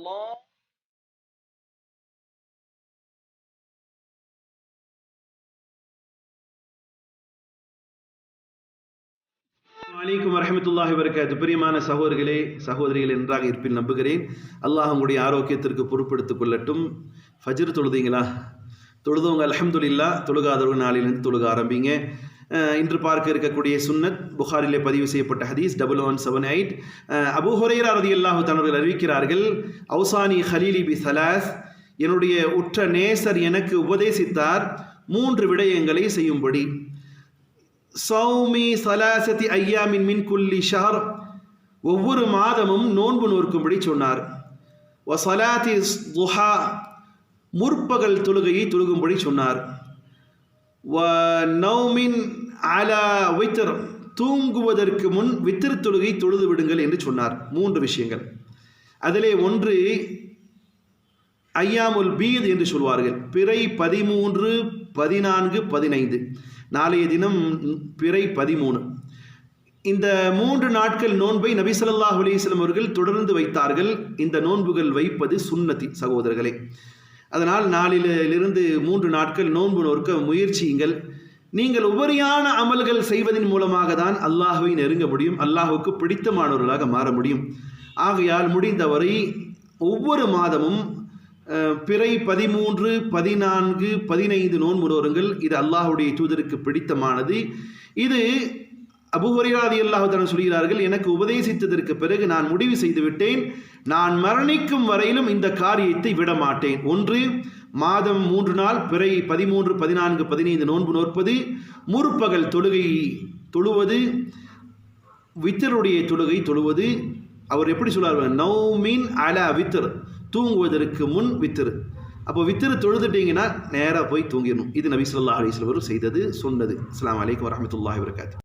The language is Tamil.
الله வலைக்கும் வரமத்துல்லாஹி வரகாத்து பிரியமான சகோதரிகளே சகோதரிகள் நன்றாக இருப்பில் நம்புகிறேன் அல்லாஹ் உங்களுடைய ஆரோக்கியத்திற்கு பொறுப்படுத்திக் கொள்ளட்டும் ஃபஜ்ர் தொழுதீங்களா தொழுதவங்க அல்ஹம்துலில்லா தொழுகாதவர்கள் நாளிலிருந்து தொழுக ஆரம்பிங்க அஹ், இன்று பார்க்க இருக்கக்கூடிய சுன்னத் புகாரிலே பதிவு செய்யப்பட்ட ஹதீஸ் double one seven eight Abu Hurairah ரதி அல்லாஹு தன்னர்கள் அறிவிக்கிறார்கள் அவுசானி ஹலீலி பி சலாஸ் என்னுடைய உற்ற நேசர் எனக்கு உபதேசித்தார் மூன்று விடயங்களை செய்யும்படி. சௌமி சலாசதி ஐயாமின் மின் குல்லி ஷார் ஒவ்வொரு மாதமும் நோன்பு நோர்க்கும்படி சொன்னார். வ சலாத்தி துஹா முற்பகல் தொழுகையை தொழுகும்படி சொன்னார். நௌமின் அலா வித்தர் தூங்குவதற்கு முன் வித்திர் தொழுகை தொழுது விடுங்கள் என்று சொன்னார். மூன்று விஷயங்கள். அதிலே ஒன்று ஐயாமுல் பீத் என்று சொல்வார்கள். பிறை பதிமூன்று பதினான்கு பதினைந்து. நாளைய தினம் பிறை பதிமூணு. இந்த மூன்று நாட்கள் நோன்பை நபி ஸல்லல்லாஹு அலைஹி அவர்கள் தொடர்ந்து வைத்தார்கள். இந்த நோன்புகள் வைப்பது சுன்னதி சகோதரர்களே. அதனால் நாளிலிருந்து மூன்று நாட்கள் நோன்பு நோக்க முயற்சியுங்கள். நீங்கள் உபரியான அமல்கள் செய்வதன் மூலமாக தான் அல்லாஹுவை நெருங்க முடியும் அல்லாஹுக்கு பிடித்தமானவர்களாக மாற முடியும். ஆகையால் முடிந்தவரை ஒவ்வொரு மாதமும் பிறை பதிமூன்று பதினான்கு பதினைந்து நோன்புறோருங்கள் இது அல்லாஹுடைய தூதருக்கு பிடித்தமானது. இது அபுஹரிராதி அல்லாஹுதான் சொல்கிறார்கள் எனக்கு உபதேசித்ததற்கு பிறகு நான் முடிவு செய்து விட்டேன். நான் மரணிக்கும் வரையிலும் இந்த காரியத்தை விட மாட்டேன் ஒன்று மாதம் மூன்று நாள் பிறை பதிமூன்று பதினான்கு பதினைந்து நோன்பு நோற்பது. முற்பகல் தொழுகை தொழுவது. வித்தருடைய தொழுகை தொழுவது. அவர் எப்படி சொல்றார் நௌமின் அலா வித்தர் தூங்குவதற்கு முன் வித்தர் அப்போ வித்திரு தொழுதுட்டீங்கன்னா நேராக போய் தூங்கிடணும். இது நபி சொல்லா அலைஹி செய்தது சொன்னது. அஸ்லாம் வலைக்கம் வரமத்துல்லாஹ் வரகாத்து